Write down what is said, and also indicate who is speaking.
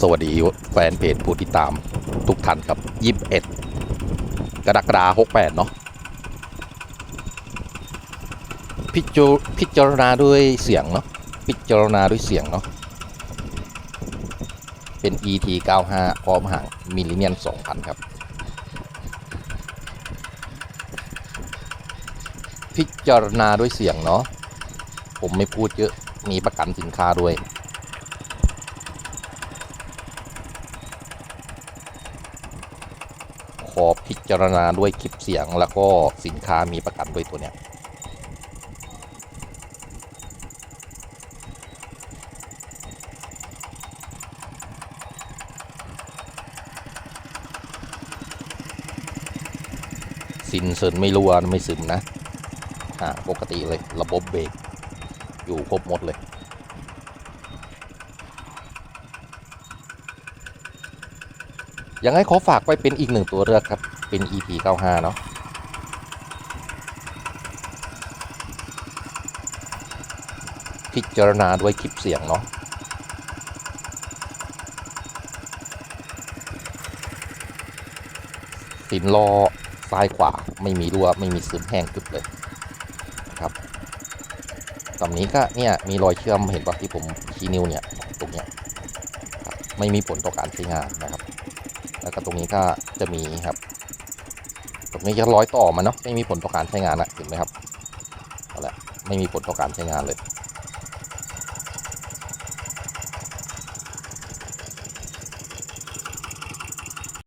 Speaker 1: สวัสดีแฟนเพจผู้ติดตามทุกท่านครับยี่สิบเอ็ดกรกฎาหกแปดเนาะพิจารพิจารณาด้วยเสียงเนาะพิจารณาด้วยเสียงเนาะเป็น ET 95พร้อมห่างมิลลิเนียน2,000 ครับ พิจารณาด้วยเสียงเนาะผมไม่พูดเยอะมีประกันสินค้าด้วย ขอพิจารณาด้วยคลิปเสียงแล้วก็สินค้ามีประกันด้วยตัวเนี้ยสินเซินไม่รั่วไม่ซึมนะ อ่า ปกติเลย ระบบเบรกอยู่ครบหมดเลย ยังไงขอฝากไว้เป็นอีกหนึ่งตัวเลือกครับ เป็น EP 95 เนาะพิจารณาด้วยคลิปเสียงเนาะสินล้อซ้ายขวาไม่มีรั่วไม่มีซึมแห้งจุดเลยครับตรงนี้ก็เนี่ยมีรอยเชื่อมเห็นปะที่ผมชี้นิ้วเนี่ยตรงเนี้ยไม่มีผลต่อการใช้งานนะครับ แล้วก็ตรงนี้ก็จะมีครับ ตรงนี้จะร้อยต่อมาเนาะไม่มีผลต่อการใช้งานนะเห็นไหมครับเอาละไม่มีผลต่อการใช้งานเลย